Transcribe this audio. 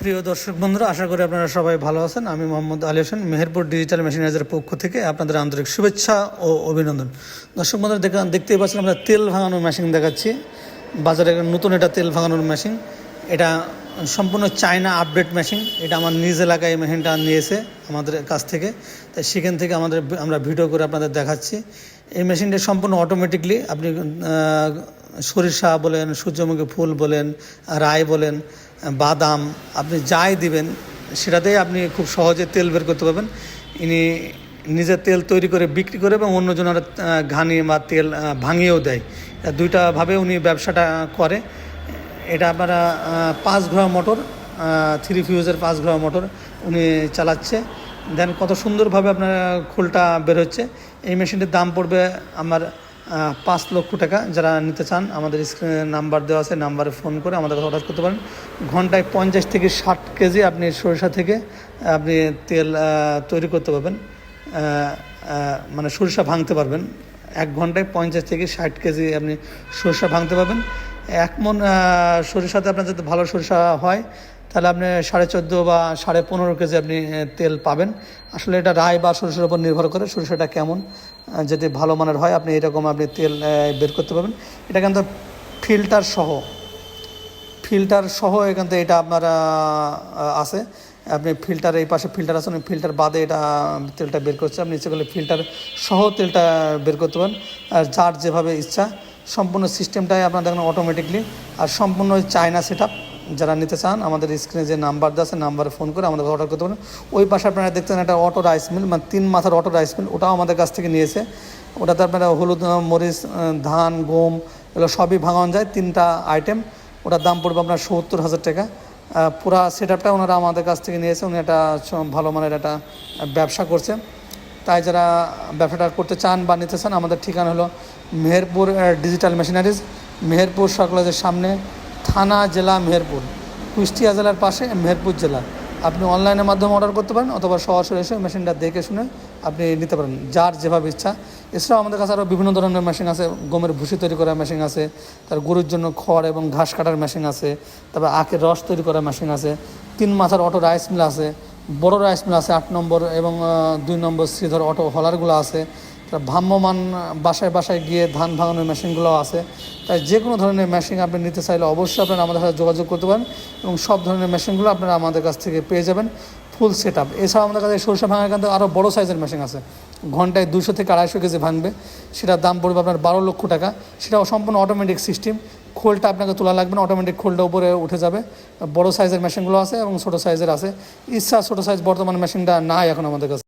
প্রিয় দর্শক বন্ধুরা, আশা করি আপনারা সবাই ভালো আছেন। আমি মোহাম্মদ আলী হোসেন, মেহেরপুর ডিজিটাল মেশিনাইজের পক্ষ থেকে আপনাদের আন্তরিক শুভেচ্ছা ও অভিনন্দন। দর্শক বন্ধুরা, দেখা দেখতেই পাচ্ছেন, আমরা তেল ভাঙানোর মেশিন দেখাচ্ছি। বাজারে নতুন এটা তেল ভাঙানোর মেশিন এটা সম্পূর্ণ চায়না আপডেট মেশিন এটা আমার নিজ এলাকায় এই মেশিনটা নিয়েছে আমাদের কাছ থেকে। তাই সেখান থেকে আমাদের আমরা ভিডিও করে আপনাদের দেখাচ্ছি। এই মেশিনটা সম্পূর্ণ অটোমেটিকলি আপনি সরিষা বলেন, সূর্যমুখী ফুল বলেন রায় বলেন বাদাম, আপনি যাই দিবেন সেটাতেই আপনি খুব সহজে তেল বের করতে পারবেন। ইনি নিজের তেল তৈরি করে বিক্রি করে এবং অন্যজনের ঘানি বা তেল ভাঙিয়েও দেয়। দুইটাভাবে উনি ব্যবসাটা করে। এটা আপনারা পাঁচ ঘোড়া মোটর থ্রি ফিউজের পাঁচ ঘোড়া মোটর উনি চালাচ্ছে। দেন কত সুন্দরভাবে আপনার খোলটা বের হচ্ছে। এই মেশিনটির দাম পড়বে আমার পাঁচ লক্ষ টাকা যারা নিতে চান, আমাদের স্ক্রিনে নাম্বার দেওয়া আছে নাম্বারে ফোন করে আমাদের কাছে অর্ডার করতে পারেন। ঘন্টায় পঞ্চাশ থেকে ষাট কেজি আপনি সরিষা থেকে আপনি তেল তৈরি করতে পারবেন। মানে সরিষা ভাঙতে পারবেন। এক ঘন্টায় পঞ্চাশ থেকে ষাট কেজি আপনি সরিষা ভাঙতে পারবেন। এক মন সরিষাতে আপনার যাতে ভালো সরিষা হয় তাহলে আপনি সাড়ে চোদ্দ বা সাড়ে পনেরো কেজি আপনি তেল পাবেন। আসলে এটা রায় বা সরিষার উপর নির্ভর করে সরিষাটা কেমন। যদি ভালো মানের হয় আপনি এরকম আপনি তেল বের করতে পারবেন। এটা কিন্তু ফিল্টার সহ। ফিল্টার সহ এখান থেকে এটা আপনার আছে। আপনি ফিল্টার এই পাশে ফিল্টার আছে ফিল্টার বাদে এটা তেলটা বের করছে আপনি ইচ্ছে করলে ফিল্টার সহ তেলটা বের করতে পারেন। আর যার যেভাবে ইচ্ছা, সম্পূর্ণ সিস্টেমটাই আপনার দেখেন অটোমেটিকলি আর সম্পূর্ণ চায়না সেট যারা নিতে চান, আমাদের স্ক্রিনে যে নাম্বার দেওয়া আছে নাম্বারে ফোন করে আমাদের অর্ডার করতে পারেন। ওই পাশে আপনারা দেখতেন একটা অটো রাইস মিল মানে তিন মাথার অটো রাইস মিল ওটাও আমাদের কাছ থেকে নিয়েছে। ওটাতে আপনারা হলুদ মরিচ ধান, গম, এগুলো সবই ভাঙানো যায়, তিনটা আইটেম ওটার দাম পড়বে আপনার সত্তর হাজার টাকা। পুরা সেট আপটা ওনারা আমাদের কাছ থেকে নিয়েছে, উনি একটা ভালো মানের একটা ব্যবসা করছে। তাই যারা ব্যবসাটা করতে চান বা নিতে চান, আমাদের ঠিকানা হলো মেহেরপুর ডিজিটাল মেশিনারিজ মেহেরপুর সরকলেজের সামনে থানা জেলা মেহেরপুর, কুষ্টিয়া জেলার পাশে মেহেরপুর জেলা। আপনি অনলাইনের মাধ্যমে অর্ডার করতে পারেন অথবা সরাসরি এসে মেশিনটা দেখে শুনে আপনি নিতে পারেন, যার যেভাবে ইচ্ছা। এছাড়াও আমাদের কাছে আরও বিভিন্ন ধরনের মেশিন আছে, গমের ভুসি তৈরি করার মেশিন আছে, তার গরুর জন্য খড় এবং ঘাস কাটার মেশিন আছে, তারপর আখের রস তৈরি করার মেশিন আছে, তিন মাথার অটো রাইস মিল আছে, বড় রাইস মিল আছে আট নম্বর এবং দুই নম্বর শ্রীধর অটো হলারগুলো আছে। ভ্রাম্যমান বাসায় বাসায় গিয়ে ধান ভাঙানোর মেশিনগুলো আছে। তাই যে কোনো ধরনের মেশিন আপনি নিতে চাইলে অবশ্যই আপনারা আমাদের সাথে যোগাযোগ করতে পারেন এবং সব ধরনের মেশিনগুলো আপনারা আমাদের কাছ থেকে পেয়ে যাবেন ফুল সেট আপ এছাড়াও আমাদের কাছে সরষে ভাঙার কিন্তু আরও বড়ো সাইজের মেশিন আছে। ঘন্টায় দুশো থেকে আড়াইশো কেজি ভাঙবে। সেটার দাম পড়বে আপনার বারো লক্ষ টাকা। সেটাও সম্পূর্ণ অটোমেটিক সিস্টেম খোলটা আপনাকে তোলা লাগবে না অটোমেটিক খোলটা উপরে উঠে যাবে। বড় সাইজের মেশিনগুলো আছে এবং ছোটো সাইজের আছে। ইচ্ছা ছোটো সাইজ বর্তমান মেশিনটা নাই এখন আমাদের কাছে।